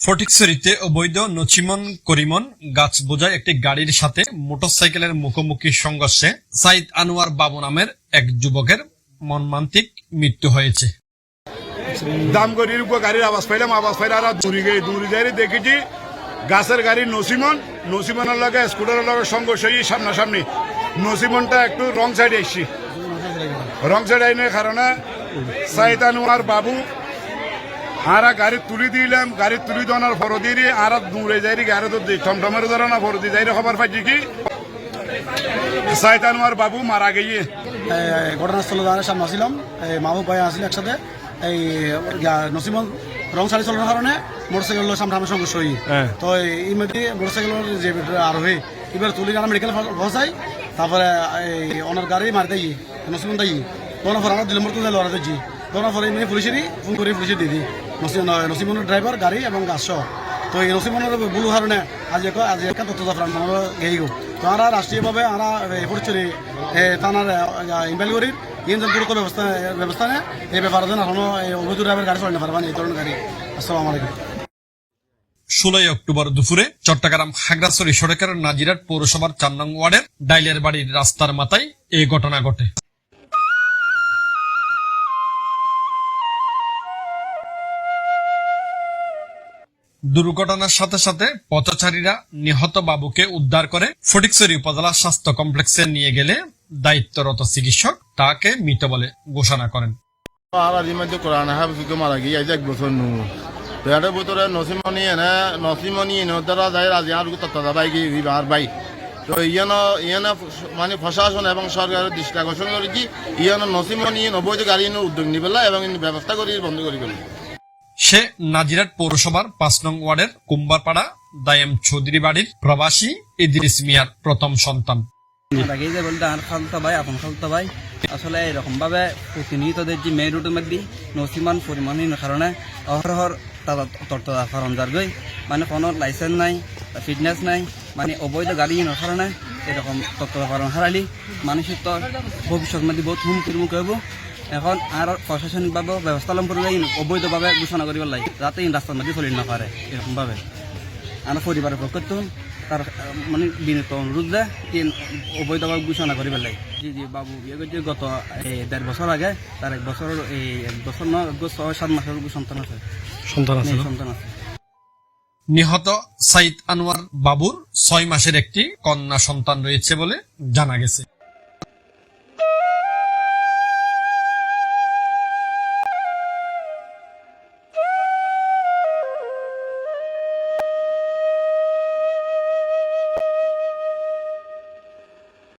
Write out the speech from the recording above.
ফটিকছড়িতে অবৈধ নচিমন করিমন গাছ বোঝায় একটি গাড়ির সাথে মোটরসাইকেলের মুখোমুখি সংঘর্ষে সাইদ আনোয়ার বাবু নামের এক যুবকের মর্মান্তিক মৃত্যু হয়েছে। দাম উপর গাড়ির আওয়াজ পাইলাম, আওয়াজ পাইলে আর দূরি গিয়ে, দূরি যাই দেখেছি গাছের গাড়ি নসিমন নসিমনের লগে স্কুটারের লগে সংঘর্ষ হয়ে সামনাসামনি। নসিমনটা একটু রং সাইডে এসছি। রং সাইড আইনের কারণে সাইদ আনোয়ার বাবু আরা গাড়ি তুলি দিলাম গাড়ি তুলি দেওয়ার ফরদি দিয়ে আর দূরে যাই গাড়ি তো টমটমের ধরে না ফরদি যাই খবর পাইছি কি? সাইতানুয়ার বাবু মারা গিয়ে এই ঘটনাস্থলে দাঁড়িয়ে সামনে এই মামু ভাই আসছিল একসাথে। এই নসিমন রং শাড়ি চালানোর কারণে মোটরসাইকেল সামনে আমার সংঘর্ষ হই। তো এই মধ্যে মোটরসাইকেলের যে আরোহী এবার তুলি গানা মেডিকেল পৌঁছাই তারপরে এই অনার গাড়ি মারি দেয় নসিমন দেয় তখন পর আমরা দিলাম তো লড়া দিচ্ছি তখন পরে এমনি পুলিশেরই ফোন করে পুলিশে দিয়ে দিই। নসিমনের ড্রাইভার গাড়ি এবং গাছ। তো এই নসিমনের ভুল কারণে আজ এক আজ একটা তথ্য জাফরান তো আমরা রাষ্ট্রীয়ভাবে আমরা পরিচয় থানার ইম্পাইল করি ইন দ্রুত ব্যবস্থা ব্যবস্থা নেয় এই ব্যাপারে যেন এই অবৈধ ড্রাইভার গাড়ি চালাতে পারবেন এই ধরনের গাড়ি। আসসালামু আলাইকুম। ষোলোই অক্টোবর দুপুরে চট্টগ্রাম খাগড়াছড়ি সড়কের নাজিরাট পৌরসভার চার নং ওয়ার্ডের ডাইলের বাড়ির রাস্তার মাথায় এই ঘটনা ঘটে। দুর্ঘটনার সাথে সাথে পথচারীরা নিহত বাবুকে উদ্ধার করে ফটিকছড়ি উপজেলা স্বাস্থ্য কমপ্লেক্সে নিয়ে গেলে দায়িত্বরত চিকিৎসক তাকে মৃত বলে ঘোষণা করেন। ফিকে মারা গিয়ে ভিতরে নসিমনি এনে নসিমনি এনে দ্বারা যায়, রাজি আর তত্ত্বা বাই গিয়ে আর বাই। তো ইয়ান ইয়ান মানে প্রশাসন এবং সরকারের দৃষ্টি আকর্ষণ করেছি, ইয়ান নসিমনি অবৈধ গাড়ি উদ্যোগ নিবেলা এবং ব্যবস্থা করি, বন্ধ করি ফেলি সে নাজিরাট পৌরসভার পাঁচ নং ওয়ার্ডের কুম্বারপাড়া দায়াম চৌধুরী বাড়ির প্রবাসী ইদ্রিস মিয়ার প্রথম সন্তান। আসলে এরকম ভাবে প্রতিনিয়তদের যে মেন রুটের মধ্যে নসিমান পরিমাণহীন কারণে অহরহর তারা তর্তদা কারণ মানে কোনো লাইসেন্স নাই, ফিটনেস নাই মানে অবৈধ গাড়ি হীনের কারণে এরকম তত্ত্ব কারণ হারালি। মানুষের তো ভবিষ্যৎ মধ্যে বহুত হুমকির মুখে হব এখন আর প্রশাসনিকভাবে ব্যবস্থা লম করে অবৈধভাবে ঘোষণা করিব লাগে যাতে রাস্তার মধ্যে চলি না পারে এরকমভাবে আমার পরিবারের পক্ষ তার মানে বিনীত অনুরোধ যে অবৈধভাবে ঘোষণা করি পেলাই জি জি বাবু বিয়ে করছে গত এই দেড় বছর আগে তার এক বছর এই এক বছর নয় ছয় সাত মাসের সন্তান আছে। সন্তান মেয়ে সন্তান আছে। নিহত সাইদ আনোয়ার বাবুর ছয় মাসের একটি কন্যা সন্তান রয়েছে বলে জানা গেছে।